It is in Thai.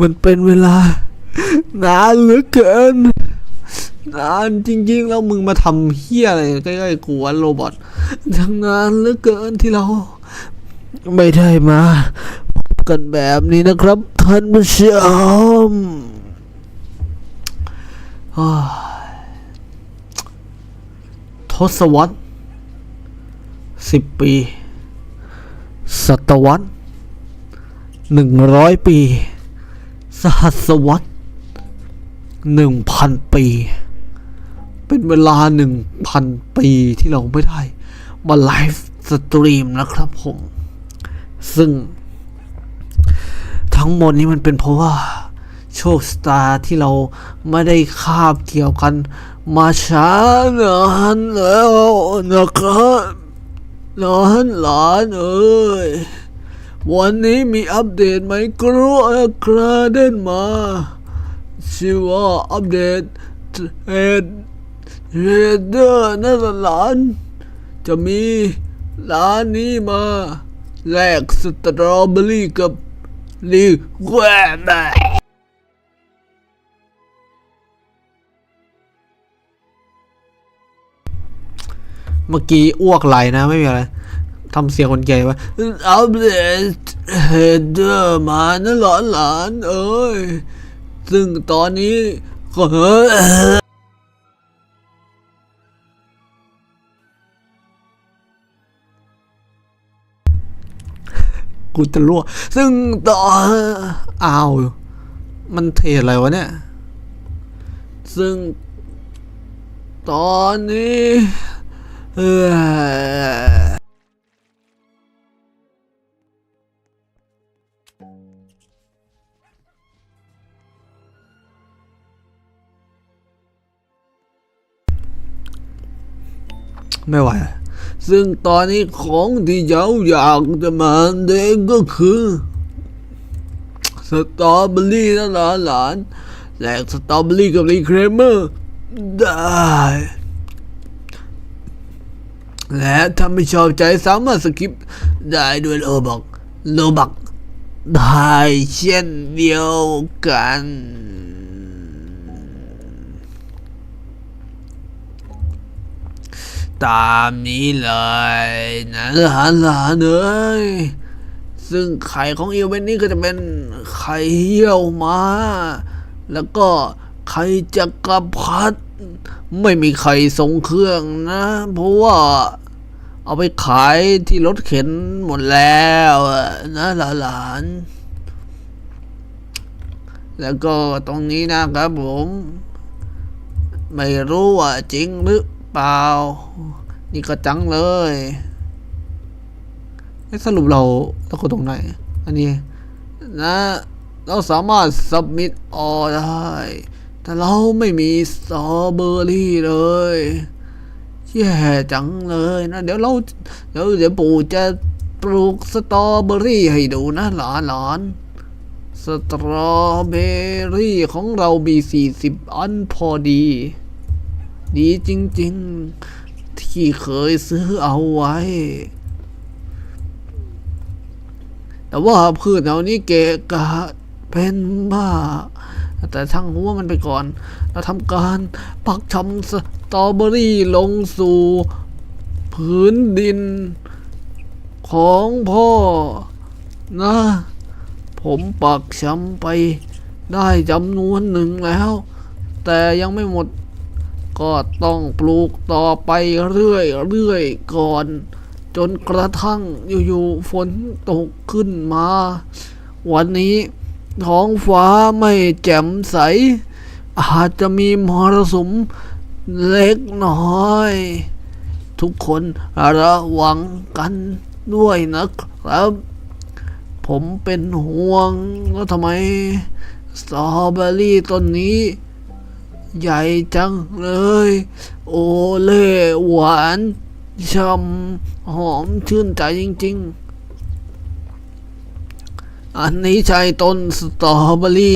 มันเป็นเวลานานเหลือเกินนานจริงๆ แล้วมึงมาทำเฮี้ยอะไรใกล้ๆกูวะโรบอททั้งนานเหลือเกินที่เรา ไม่ได้มาพบกันแบบนี้นะครับท่านผู้ชมทศวรรษสิบปี ศตวรรษหนึ่งร้อยปี สหัสวรรษหนึ่งพันปี เป็นเวลาหนึ่งพันปีที่เราไม่ได้ มาไลฟ์สตรีมนะครับผม ซึ่ง ทั้งหมดนี้มันเป็นเพราะว่า โชคชะตาที่เราไม่ได้คาบเกี่ยวกัน มาช้านานแล้วนะครับหลานหลานเอ้ย วันนี้มีอัปเดตไหมกรู้กระเดนมาชื่อว่าอัปเดตเฮดเฮดเดอร์นั่นหลาน จะมีร้านนี้มาแลกสตรอเบอรี่กับลีแวร์เมื่อกี้อ้วกไหลนะไม่มีอะไร ทำเสียงคนแก่ว่าเดตเดเดอร์มานะหลานหลานเอ้ย ซึ่งตอนนี้ก็เฮ้กูจะรั่ว ซึ่งต่ออ้าว มันเทอะไรวะเนี่ย ซึ่ง ตอนนี้ เออ ไม่ไหว ซึ่งตอนนี้ของที่เจ้าอยากจะมาเด็กก็คือสตรอเบอรี่นะหลานหลานแลกสตรอเบอรี่กับรีเครมเมอร์ได้ และถ้าไม่ชอบใจสามารถสกิปได้ด้วยโลบักโลบักได้เช่นเดียวกัน ตามนี้เลยนะหลานหลานเอ้ยซึ่งไข่ของอีเวนต์นี้ก็จะเป็นไข่เยี่ยวมาแล้วก็ไข่จักรพรรดิไม่มีไข่ทรงเครื่องนะ เพราะว่าเอาไปขายที่รถเข็นหมดแล้วนะหลานแล้วก็ตรงนี้นะครับผม ไม่รู้ว่าจริงหรือ เปล่า นี่ก็จังเลยสรุปเราเรากดตรงไหน อันนี้ นะ เราสามารถสับมิดออได้ แต่เราไม่มีสตรอเบอรี่เลยแย่จังเลยนะ เดี๋ยวเราเดี๋ยวเดี๋ยวปู่จะปลูกสตรอเบอรี่ให้ดูนะหลานหลานสตรอเบอรี่ของเรามีสี่สิบอันพอดี ดีจริง ๆ ที่เคยซื้อเอาไว้ แต่ว่าพืชเหล่านี้เกะกะเป็นบ้า แต่ช่างหัวมันไปก่อน เราทำการปักชำสตรอเบอรี่ลงสู่พื้นดินของพ่อนะ ผมปักชำไปได้จำนวนหนึ่งแล้ว แต่ยังไม่หมด ก็ต้องปลูกต่อไปเรื่อยเรื่อยๆก่อน จนกระทั่งอยู่ๆฝนตกขึ้นมา วันนี้ท้องฟ้าไม่แจ่มใส อาจจะมีมรสุมเล็กน้อย ทุกคนระวังกันด้วยนะครับ ผมเป็นห่วงแล้วทำไมสตรอเบอรี่ต้นนี้ ใหญ่จังเลย โอเล่หวานช่ำหอมชื่นใจจริง ๆ อันนี้ใช่ต้นสตรอเบอรี่